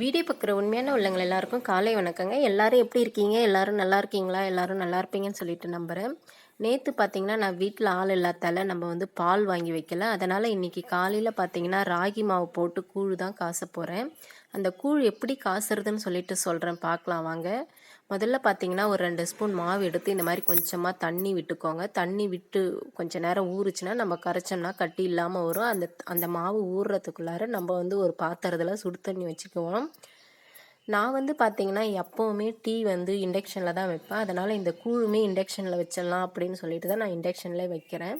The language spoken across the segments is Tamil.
வீடியோ பார்க்குற உண்மையான உள்ளங்கள் எல்லாருக்கும் காலை வணக்கங்க. எல்லாரும் எப்படி இருக்கீங்க? எல்லாரும் நல்லா இருக்கீங்களா? எல்லாரும் நல்லா இருப்பீங்கன்னு சொல்லிட்டு நம்புகிறேன் நேற்று பார்த்தீங்கன்னா நான் வீட்டில் ஆள் இல்லாதால நம்ம வந்து பால் வாங்கி வைக்கல. அதனால் இன்றைக்கி காலையில் பார்த்தீங்கன்னா ராகி மாவு போட்டு கூழ் தான் காச போகிறேன் அந்த கூழ் எப்படி காசுறதுன்னு சொல்லிட்டு சொல்கிறேன் பார்க்கலாம் வாங்க. முதல்ல பார்த்தீங்கன்னா ஒரு ரெண்டு ஸ்பூன் மாவு எடுத்து இந்த மாதிரி கொஞ்சமாக தண்ணி விட்டுக்கோங்க. தண்ணி விட்டு கொஞ்சம் நேரம் ஊறுச்சுன்னா நம்ம கரைச்சோம்னா கட்டி இல்லாமல் வரும். அந்த அந்த மாவு ஊறுறதுக்குள்ளார நம்ம வந்து ஒரு பாத்திரத்தில் சுடு தண்ணி வச்சுக்குவோம். நான் வந்து பார்த்தீங்கன்னா எப்போவுமே டீ வந்து இண்டக்ஷனில் தான் வைப்பேன். அதனால் இந்த கூழுமே இண்டக்ஷனில் வச்சிடலாம் அப்படின்னு சொல்லிட்டு தான் நான் இண்டக்ஷனில் வைக்கிறேன்.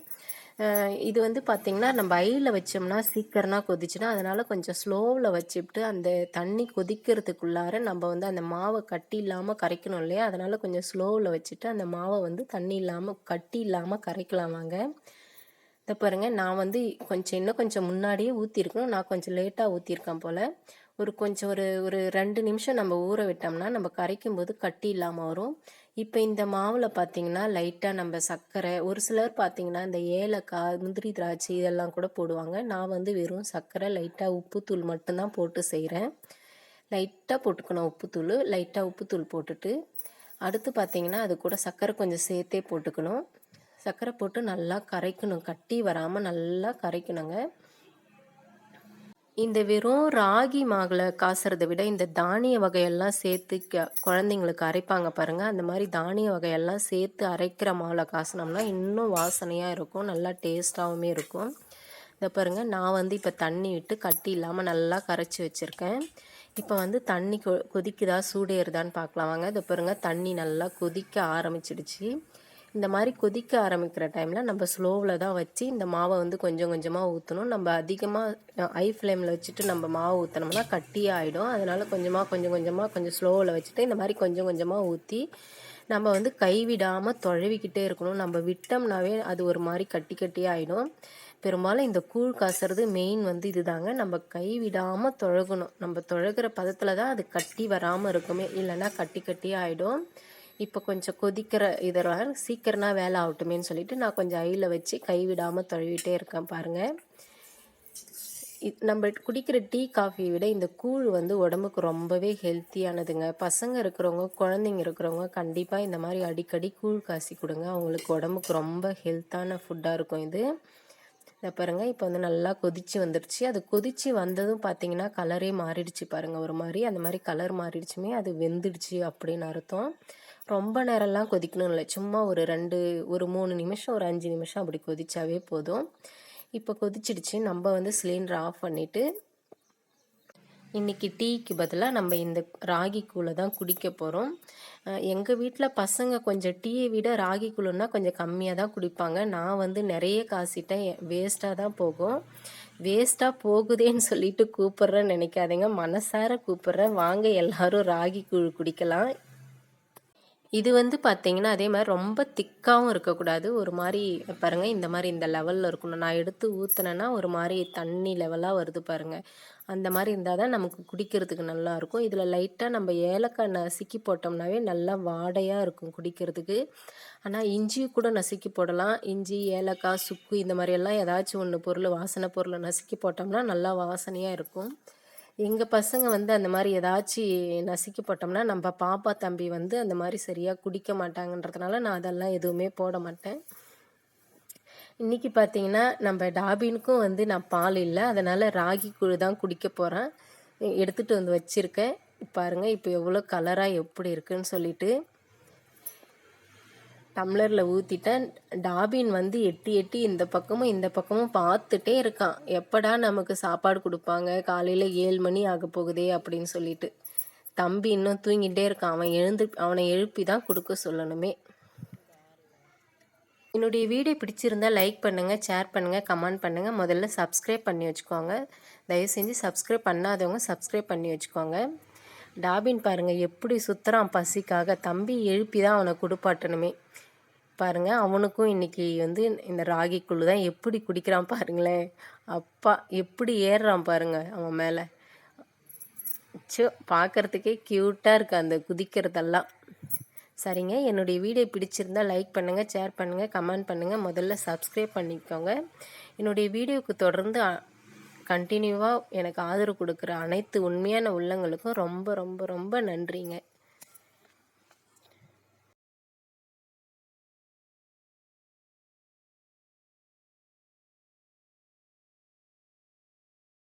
இது வந்து பார்த்திங்கன்னா நம்ம ஐயில் வச்சோம்னா சீக்கிரமாக கொதிச்சுன்னா அதனால் கொஞ்சம் ஸ்லோவில் வச்சுட்டு அந்த தண்ணி கொதிக்கிறதுக்குள்ளார நம்ம வந்து அந்த மாவை கட்டி இல்லாமல் கரைக்கணும் இல்லையா? அதனால் கொஞ்சம் ஸ்லோவில் வச்சுட்டு அந்த மாவை வந்து தண்ணி இல்லாமல் கட்டி இல்லாமல் கரைக்கலாம் வாங்க. இதை பாருங்கள் நான் வந்து கொஞ்சம் இன்னும் கொஞ்சம் முன்னாடியே ஊற்றிருக்கணும் நான் கொஞ்சம் லேட்டாக ஊற்றிருக்கேன் போல். ஒரு கொஞ்சம் ஒரு ஒரு ரெண்டு நிமிஷம் நம்ம ஊற விட்டோம்னா நம்ம கரைக்கும் போது கட்டி இல்லாமல் வரும். இப்போ இந்த மாவில் பார்த்தீங்கன்னா லைட்டாக நம்ம சர்க்கரை ஒரு சிலர் பார்த்தீங்கன்னா இந்த ஏலக்காய் முந்திரி திராட்சை இதெல்லாம் கூட போடுவாங்க. நான் வந்து வெறும் சர்க்கரை லைட்டாக உப்புத்தூள் மட்டும்தான் போட்டு செய்கிறேன் லைட்டாக போட்டுக்கணும் உப்புத்தூள். லைட்டாக உப்புத்தூள் போட்டுட்டு அடுத்து பார்த்தீங்கன்னா அது கூட சர்க்கரை கொஞ்சம் சேர்த்தே போட்டுக்கணும். சர்க்கரை போட்டு நல்லா கரைக்கணும். கட்டி வராமல் நல்லா கரைக்கணுங்க. இந்த வெறும் ராகி மாவில் காசுறதை விட இந்த தானிய வகையெல்லாம் சேர்த்து க குழந்தைங்களுக்கு அரைப்பாங்க பாருங்கள் அந்த மாதிரி தானிய வகையெல்லாம் சேர்த்து அரைக்கிற மாவில் காசுனோம்னா இன்னும் வாசனையாக இருக்கும். நல்லா டேஸ்ட்டாகவுமே இருக்கும். இதை பாருங்கள் நான் வந்து இப்போ தண்ணி விட்டு கட்டி இல்லாமல் நல்லா கரைச்சி வச்சுருக்கேன். இப்போ வந்து தண்ணி கொ கொதிக்குதா சூடேறுதான்னு பார்க்கலாம் வாங்க இதை பாருங்கள் தண்ணி நல்லா கொதிக்க ஆரம்பிச்சிடுச்சு. இந்த மாதிரி கொதிக்க ஆரம்பிக்கிற டைமில் நம்ம ஸ்லோவில் தான் வச்சு இந்த மாவை வந்து கொஞ்சம் கொஞ்சமாக ஊற்றணும் நம்ம அதிகமாக ஐ ஃப்ளேமில் வச்சுட்டு நம்ம மாவு ஊற்றினோம்னா கட்டியாக ஆகிடும் அதனால் கொஞ்சமாக கொஞ்சம் கொஞ்சமாக கொஞ்சம் ஸ்லோவில் வச்சுட்டு இந்த மாதிரி கொஞ்சம் கொஞ்சமாக ஊற்றி நம்ம வந்து கைவிடாமல் தொழவிக்கிட்டே இருக்கணும். நம்ம விட்டோம்னாவே அது ஒரு மாதிரி கட்டி கட்டியே ஆகிடும் பெரும்பாலும் இந்த கூழ் காசுறது மெயின் வந்து இதுதாங்க. நம்ம கை விடாமல் தொழகணும். நம்ம தொழகிற பதத்தில் தான் அது கட்டி வராமல் இருக்குமே. இல்லைன்னா கட்டி கட்டி ஆகிடும் இப்போ கொஞ்சம் கொதிக்கிற இதெல்லாம் சீக்கிரமா வேலை ஆகட்டுமேன்னு சொல்லிட்டு நான் கொஞ்சம் ஐயில் வச்சு கைவிடாமல் தழுவிட்டே இருக்கேன் பாருங்கள் நம்ம குடிக்கிற டீ காஃபியை விட இந்த கூழ் வந்து உடம்புக்கு ரொம்பவே ஹெல்த்தியானதுங்க. பசங்க இருக்கிறவங்க குழந்தைங்க இருக்கிறவங்க கண்டிப்பாக இந்த மாதிரி அடிக்கடி கூழ் காசி கொடுங்க. அவங்களுக்கு உடம்புக்கு ரொம்ப ஹெல்த்தான ஃபுட்டாக இருக்கும் இது. இதை பாருங்கள் இப்போ வந்து நல்லா கொதித்து வந்துடுச்சு அது கொதிச்சு வந்ததும் பார்த்தீங்கன்னா கலரே மாறிடுச்சு பாருங்கள் ஒரு மாதிரி அந்த மாதிரி கலர் மாறிடுச்சுமே அது வெந்துடுச்சு அப்படின்னு அர்த்தம். ரொம்ப நேரம்லாம் கொதிக்கணும் இல்லை. சும்மா ஒரு ரெண்டு ஒரு மூணு நிமிஷம் ஒரு அஞ்சு நிமிஷம் அப்படி கொதிச்சாவே போதும். இப்போ கொதிச்சிடுச்சு. நம்ம வந்து சிலிண்டர் ஆஃப் பண்ணிவிட்டு இன்றைக்கி டீக்கு பதிலாக நம்ம இந்த ராகி கூழை தான் குடிக்க போகிறோம் எங்கள் வீட்டில் பசங்க கொஞ்சம் டீயை விட ராகி கூழுன்னா கொஞ்சம் கம்மியாக தான் குடிப்பாங்க. நான் வந்து நிறைய காசிட்டேன். வேஸ்ட்டாக தான் போகும். வேஸ்ட்டாக போகுதேன்னு சொல்லிட்டு கூப்பிட்றேன்னு நினைக்காதீங்க. மனசார கூப்பிட்றேன். வாங்க எல்லாரும் ராகி கூழ் குடிக்கலாம். இது வந்து பார்த்தீங்கன்னா அதே மாதிரி ரொம்ப திக்காகவும் இருக்கக்கூடாது. ஒரு மாதிரி பாருங்கள் இந்த மாதிரி இந்த லெவலில் இருக்கணும். நான் எடுத்து ஊற்றுனேன்னா ஒரு மாதிரி தண்ணி லெவலாக வருது பாருங்கள் அந்த மாதிரி இருந்தால் தான் நமக்கு குடிக்கிறதுக்கு நல்லாயிருக்கும் இதில் லைட்டாக நம்ம ஏலக்காய் நசுக்கி போட்டோம்னாவே நல்லா வாடையாக இருக்கும் குடிக்கிறதுக்கு. ஆனால் இஞ்சி கூட நசுக்கி போடலாம். இஞ்சி ஏலக்காய் சுக்கு இந்த மாதிரியெல்லாம் ஏதாச்சும் ஒன்று பொருள் வாசனை பொருளை நசுக்கி போட்டோம்னா நல்லா வாசனையாக இருக்கும். எங்கள் பசங்க வந்து அந்த மாதிரி ஏதாச்சும் நசுக்கி போட்டோம்னா நம்ம பாப்பா தம்பி வந்து அந்த மாதிரி சரியாக குடிக்க மாட்டாங்கன்றதுனால நான் அதெல்லாம் எதுவுமே போட மாட்டேன். இன்றைக்கி பார்த்தீங்கன்னா நம்ம டாபினுக்கும் வந்து நான் பால் இல்லை. அதனால் ராகி குழு தான் குடிக்க போகிறேன் எடுத்துகிட்டு வந்து வச்சுருக்கேன். பாருங்கள் இப்போ எவ்வளோ கலராக எப்படி இருக்குன்னு சொல்லிட்டு. டம்ளரில் ஊற்றிட்டேன் டாபின் வந்து எட்டி எட்டி இந்த பக்கமும் இந்த பக்கமும் பார்த்துட்டே இருக்கான். எப்படா நமக்கு சாப்பாடு கொடுப்பாங்க? காலையில் ஏழு மணி ஆக போகுதே அப்படின்னு சொல்லிட்டு. தம்பி இன்னும் தூங்கிட்டே இருக்கான். அவன் எழுந்து அவனை எழுப்பி தான் கொடுக்க சொல்லணுமே. என்னுடைய வீடியோ பிடிச்சிருந்தா லைக் பண்ணுங்கள் ஷேர் பண்ணுங்கள் கமெண்ட் பண்ணுங்கள் முதல்ல சப்ஸ்கிரைப் பண்ணி வச்சுக்கோங்க. தயவு செஞ்சு சப்ஸ்கிரைப் பண்ணாதவங்க சப்ஸ்கிரைப் பண்ணி வச்சுக்கோங்க. டாபின் பாருங்கள் எப்படி சுற்றுறான் பசிக்காக. தம்பி எழுப்பி தான் அவனை குடுப்பாட்டணுமே. பாருங்கள் அவனுக்கும் இன்றைக்கி வந்து இந்த ராகி குழு தான் எப்படி குடிக்கிறான் பாருங்களேன். அப்பா எப்படி ஏறுறான் பாருங்கள் அவன் மேலே. சோ பார்க்குறதுக்கே க்யூட்டாக இருக்குது அந்த குதிக்கிறதெல்லாம். சரிங்க என்னுடைய வீடியோ பிடிச்சிருந்தால் லைக் பண்ணுங்கள் ஷேர் பண்ணுங்கள் கமெண்ட் பண்ணுங்கள் முதல்ல சப்ஸ்கிரைப் பண்ணிக்கோங்க. என்னுடைய வீடியோவுக்கு தொடர்ந்து கண்டினியூவாக எனக்கு ஆதரவு கொடுக்குற அனைத்து உண்மையான உள்ளங்களுக்கும் ரொம்ப ரொம்ப ரொம்ப நன்றிங்க.